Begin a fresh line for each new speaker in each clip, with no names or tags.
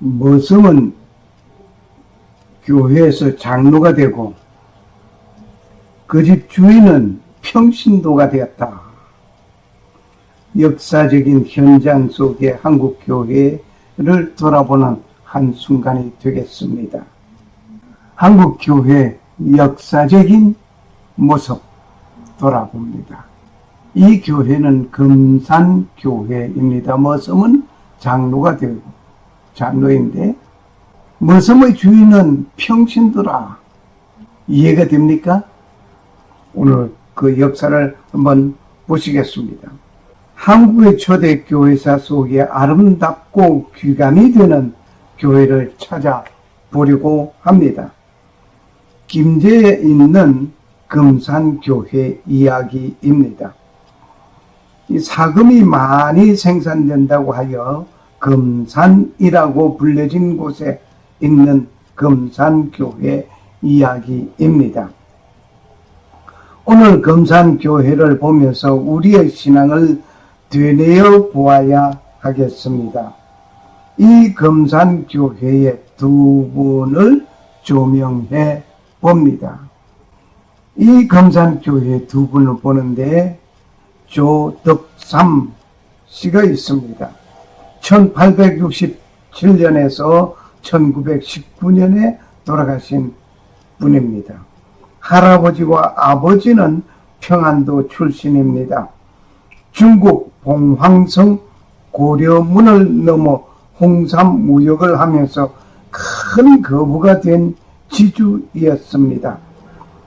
머슴은 교회에서 장로가 되고 그 집 주인은 평신도가 되었다. 역사적인 현장 속의 한국 교회를 돌아보는 한 순간이 되겠습니다. 한국 교회 역사적인 모습 돌아봅니다. 이 교회는 금산 교회입니다. 머슴은 장로가 되고 장로인데 머슴의 주인은 평신도라 이해가 됩니까? 오늘 그 역사를 한번 보시겠습니다. 한국의 초대 교회사 속에 아름답고 귀감이 되는 교회를 찾아보려고 합니다. 김제에 있는 금산교회 이야기입니다. 이 사금이 많이 생산된다고 하여 금산이라고 불려진 곳에 있는 금산교회 이야기입니다. 오늘 금산교회를 보면서 우리의 신앙을 되뇌어 보아야 하겠습니다. 이 금산교회의 두 분을 조명해 봅니다. 이 금산교회 두 분을 보는데 조덕삼 씨가 있습니다. 1867년에서 1919년에 돌아가신 분입니다. 할아버지와 아버지는 평안도 출신입니다. 중국 봉황성 고려문을 넘어 홍삼 무역을 하면서 큰 거부가 된 지주이었습니다.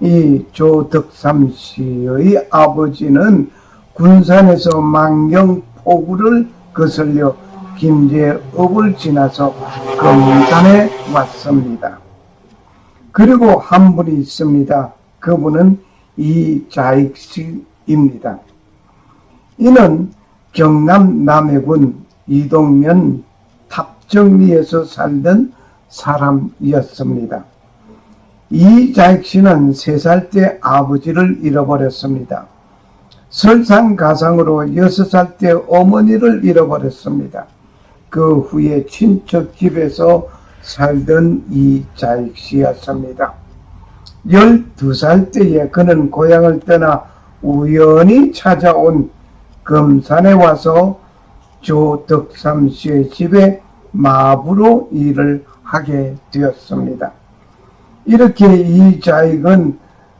이 조덕삼 씨의 아버지는 군산에서 망경 포구를 거슬려 김제읍을 지나서 금산에 왔습니다. 그리고 한 분이 있습니다. 그분은 이자익 씨입니다. 이는 경남 남해군 이동면 탑정리에서 살던 사람이었습니다. 이자익 씨는 세살때 아버지를 잃어버렸습니다. 설상가상으로 여섯 살때 어머니를 잃어버렸습니다. 그 후에 친척 집에서 살던 이 자익 씨였습니다. 12살 때에 그는 고향을 떠나 우연히 찾아온 금산에 와서 조덕삼 씨의 집에 마부로 일을 하게 되었습니다. 이렇게 이 자익은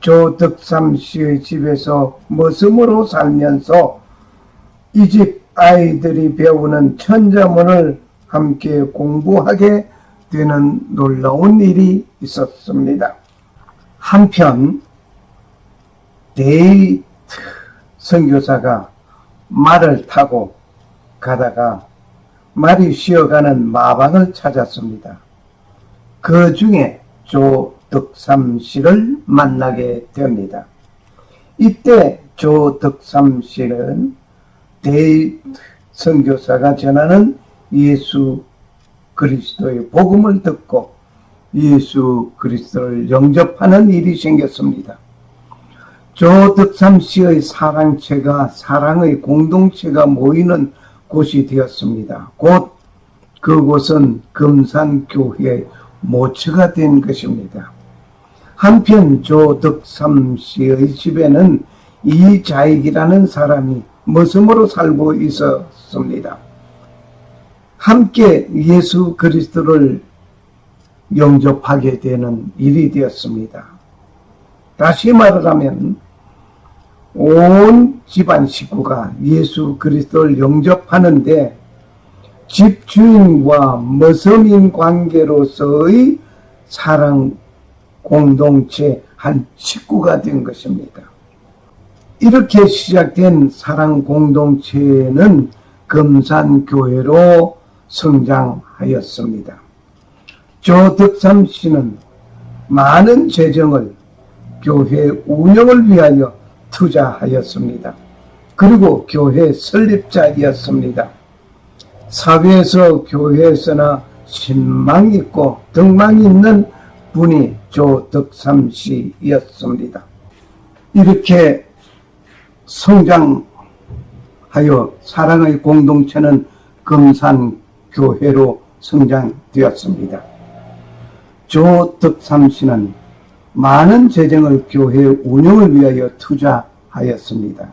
조덕삼 씨의 집에서 머슴으로 살면서 이 집 아이들이 배우는 천자문을 함께 공부하게 되는 놀라운 일이 있었습니다. 한편 데이트 선교사가 말을 타고 가다가 말이 쉬어가는 마방을 찾았습니다. 그 중에 조덕삼 씨를 만나게 됩니다. 이때 조덕삼 씨는 데이트 선교사가 전하는 예수 그리스도의 복음을 듣고 예수 그리스도를 영접하는 일이 생겼습니다. 조덕삼 씨의 사랑체가 사랑의 공동체가 모이는 곳이 되었습니다. 곧 그곳은 금산교회의 모처가 된 것입니다. 한편 조덕삼 씨의 집에는 이자익이라는 사람이 머슴으로 살고 있었습니다. 함께 예수 그리스도를 영접하게 되는 일이 되었습니다. 다시 말을 하면 온 집안 식구가 예수 그리스도를 영접하는데 집주인과 머슴인 관계로서의 사랑 공동체 한 식구가 된 것입니다. 이렇게 시작된 사랑 공동체는 금산교회로 성장하였습니다. 조덕삼 씨는 많은 재정을 교회 운영을 위하여 투자하였습니다. 그리고 교회 설립자이었습니다. 사회에서 교회에서나 신망 있고 덕망 있는 분이 조덕삼 씨였습니다. 이렇게 성장하여 사랑의 공동체는 금산교회로 성장되었습니다. 조덕삼 씨는 많은 재정을 교회 운영을 위하여 투자하였습니다.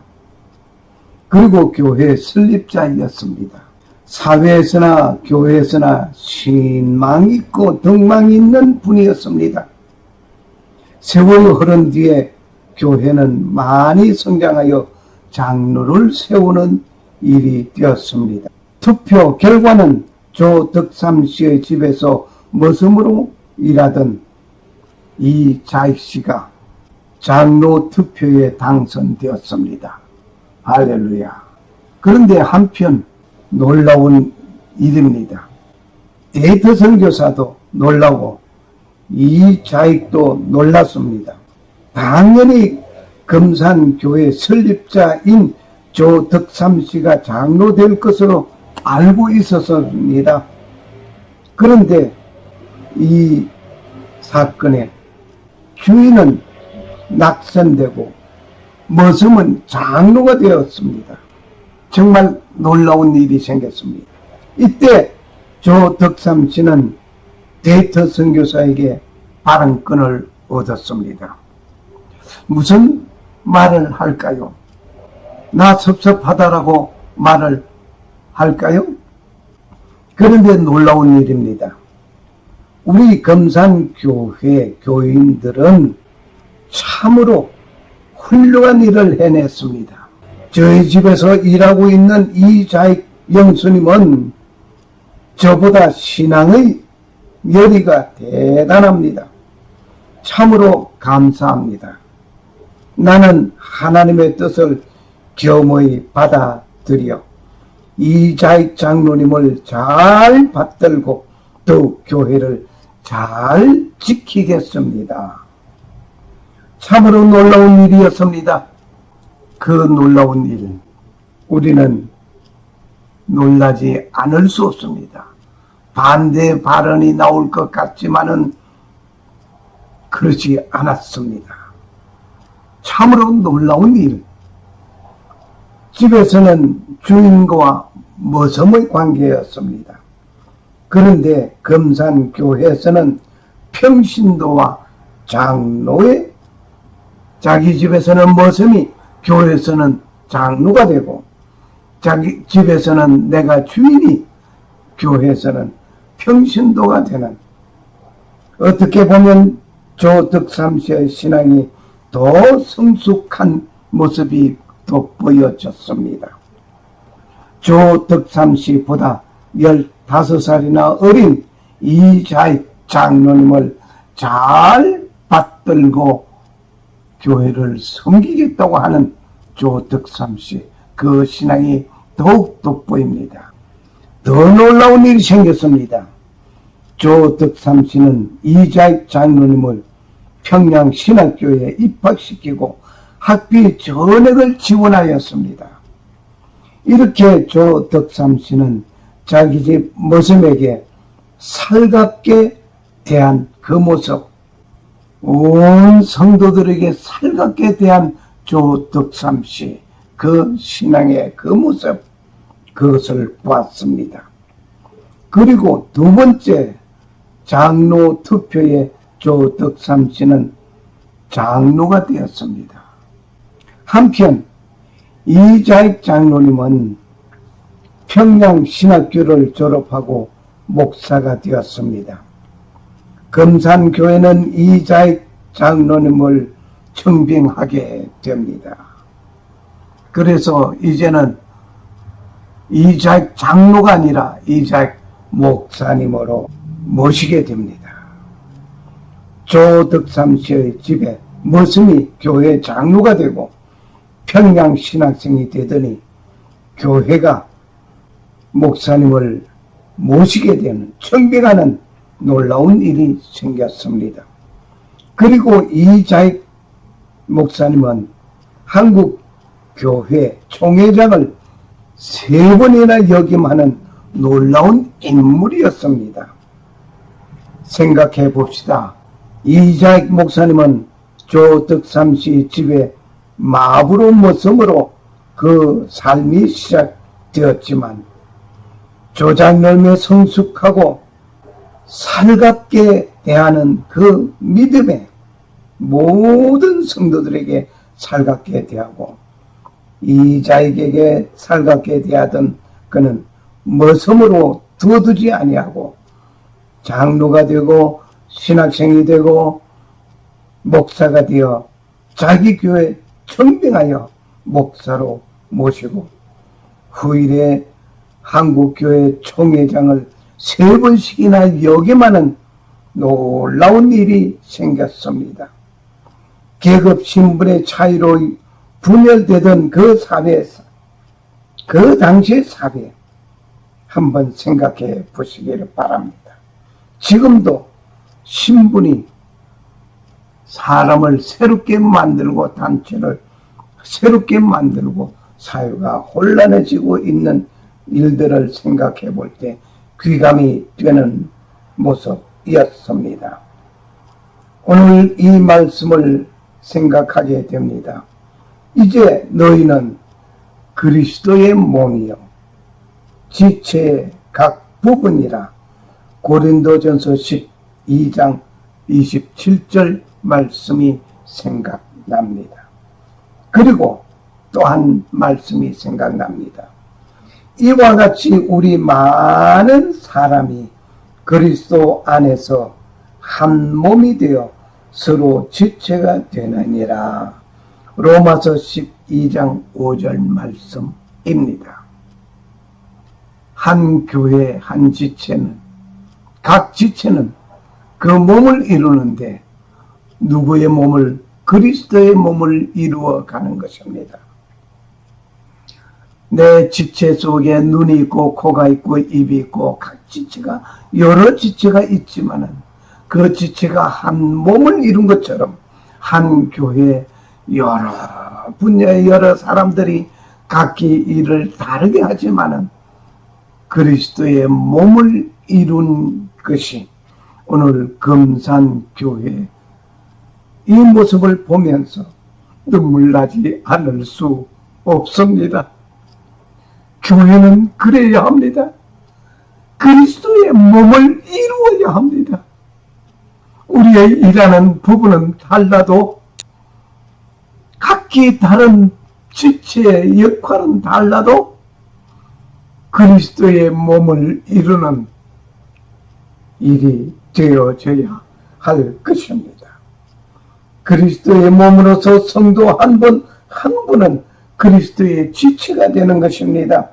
그리고 교회 설립자였습니다. 사회에서나 교회에서나 신망 있고 덕망 있는 분이었습니다. 세월이 흐른 뒤에 교회는 많이 성장하여 장로를 세우는 일이 되었습니다. 투표 결과는 조덕삼 씨의 집에서 머슴으로 일하던 이자익 씨가 장로 투표에 당선되었습니다. 할렐루야. 그런데 한편 놀라운 일입니다. 데이터 선교사도 놀라고 이자익도 놀랐습니다. 당연히 금산교회 설립자인 조덕삼 씨가 장로 될 것으로 알고 있었습니다. 그런데 이 사건의 주인은 낙선되고 머슴은 장로가 되었습니다. 정말 놀라운 일이 생겼습니다. 이때 조덕삼 씨는 데이터 선교사에게 발언권을 얻었습니다. 무슨 말을 할까요? 나 섭섭하다라고 말을 할까요? 그런데 놀라운 일입니다. 우리 금산교회 교인들은 참으로 훌륭한 일을 해냈습니다. 저희 집에서 일하고 있는 이자익 영수님은 저보다 신앙의 열의가 대단합니다. 참으로 감사합니다. 나는 하나님의 뜻을 겸허히 받아들여 이자익 장로님을 잘 받들고 더욱 교회를 잘 지키겠습니다. 참으로 놀라운 일이었습니다. 그 놀라운 일, 우리는 놀라지 않을 수 없습니다. 반대 발언이 나올 것 같지만은 그렇지 않았습니다. 참으로 놀라운 일. 집에서는 주인과 머슴의 관계였습니다. 그런데 금산교회에서는 평신도와 장로의 자기 집에서는 머슴이 교회에서는 장로가 되고 자기 집에서는 내가 주인이 교회에서는 평신도가 되는 어떻게 보면 조덕삼 씨의 신앙이 더 성숙한 모습이 돋보여졌습니다. 조덕삼 씨보다 15살이나 어린 이자익 장로님을 잘 받들고 교회를 섬기겠다고 하는 조덕삼 씨, 그 신앙이 더욱 돋보입니다. 더 놀라운 일이 생겼습니다. 조덕삼 씨는 이자익 장로님을 평양 신학교에 입학시키고 학비 전액을 지원하였습니다. 이렇게 조덕삼 씨는 자기 집 모습에게 살갑게 대한 그 모습, 온 성도들에게 살갑게 대한 조덕삼 씨, 그 신앙의 그 모습, 그것을 보았습니다. 그리고 두 번째 장로 투표에 조덕삼 씨는 장로가 되었습니다. 한편 이자익 장로님은 평양 신학교를 졸업하고 목사가 되었습니다. 금산교회는 이자익 장로님을 청빙하게 됩니다. 그래서 이제는 이자익 장로가 아니라 이자익 목사님으로 모시게 됩니다. 조덕삼 씨의 집에 머슴이 교회 장로가 되고 평양 신학생이 되더니 교회가 목사님을 모시게 되는 청빙하는 놀라운 일이 생겼습니다. 그리고 이자익 목사님은 한국 교회 총회장을 세 번이나 역임하는 놀라운 인물이었습니다. 생각해 봅시다. 이자익 목사님은 조덕삼 씨 집에 마부로 모성으로 그 삶이 시작되었지만 조장열매 성숙하고 살갑게 대하는 그 믿음에 모든 성도들에게 살갑게 대하고 이자에게 살갑게 대하던 그는 머섬으로 두어두지 아니하고 장로가 되고 신학생이 되고 목사가 되어 자기 교회 청빙하여 목사로 모시고 후일에 한국교회 총회장을 세 번씩이나 역임하는 놀라운 일이 생겼습니다. 계급 신분의 차이로 분열되던 그 사회에서 그 당시의 사회 한번 생각해 보시기를 바랍니다. 지금도 신분이 사람을 새롭게 만들고 단체를 새롭게 만들고 사회가 혼란해지고 있는 일들을 생각해 볼 때 귀감이 되는 모습이었습니다. 오늘 이 말씀을 생각하게 됩니다. 이제 너희는 그리스도의 몸이요. 지체의 각 부분이라 고린도전서 12장 27절 말씀이 생각납니다. 그리고 또한 말씀이 생각납니다. 이와 같이 우리 많은 사람이 그리스도 안에서 한 몸이 되어 서로 지체가 되느니라. 로마서 12장 5절 말씀입니다. 한 교회 한 지체는 각 지체는 그 몸을 이루는데 누구의 몸을 그리스도의 몸을 이루어 가는 것입니다. 내 지체 속에 눈이 있고 코가 있고 입이 있고 각 지체가 여러 지체가 있지만은 그 지체가 한 몸을 이룬 것처럼 한 교회 여러 분야의 여러 사람들이 각기 일을 다르게 하지만은 그리스도의 몸을 이룬 것이 오늘 금산교회 이 모습을 보면서 눈물 나지 않을 수 없습니다. 교회는 그래야 합니다. 그리스도의 몸을 이루어야 합니다. 우리의 일하는 부분은 달라도 각기 다른 지체의 역할은 달라도 그리스도의 몸을 이루는 일이 되어져야 할 것입니다. 그리스도의 몸으로서 성도 한 분, 한 분은 그리스도의 지체가 되는 것입니다.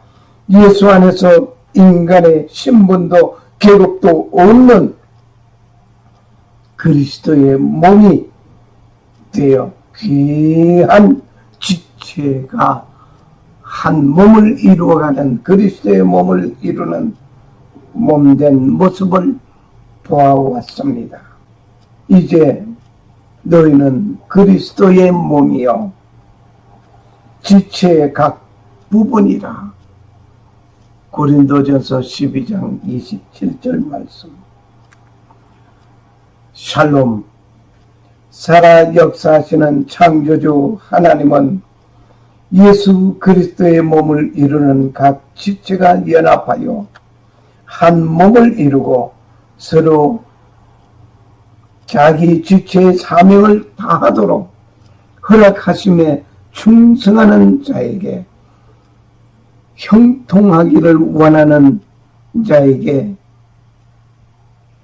예수 안에서 인간의 신분도 계급도 없는 그리스도의 몸이 되어 귀한 지체가 한 몸을 이루어가는 그리스도의 몸을 이루는 몸된 모습을 보아왔습니다. 이제 너희는 그리스도의 몸이요. 지체의 각 부분이라. 고린도전서 12장 27절 말씀. 샬롬. 살아 역사하시는 창조주 하나님은 예수 그리스도의 몸을 이루는 각 지체가 연합하여 한 몸을 이루고 서로 자기 지체의 사명을 다하도록 허락하심에 충성하는 자에게 형통하기를 원하는 자에게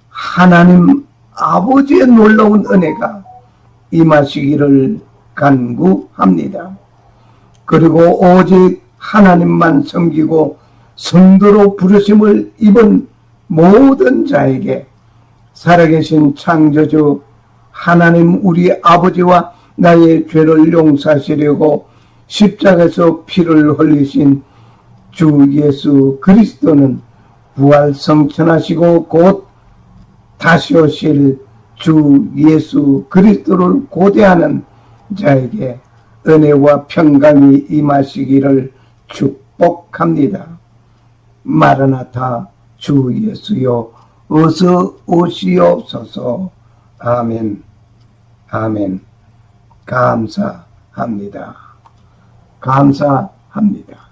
하나님 아버지의 놀라운 은혜가 임하시기를 간구합니다. 그리고 오직 하나님만 섬기고 성도로 부르심을 입은 모든 자에게 살아계신 창조주 하나님 우리 아버지와 나의 죄를 용서하시려고 십자가에서 피를 흘리신 주 예수 그리스도는 부활 성천하시고 곧 다시 오실 주 예수 그리스도를 고대하는 자에게 은혜와 평강이 임하시기를 축복합니다. 마르나타 주 예수여 어서 오시옵소서. 아멘. 아멘. 감사합니다. 감사합니다.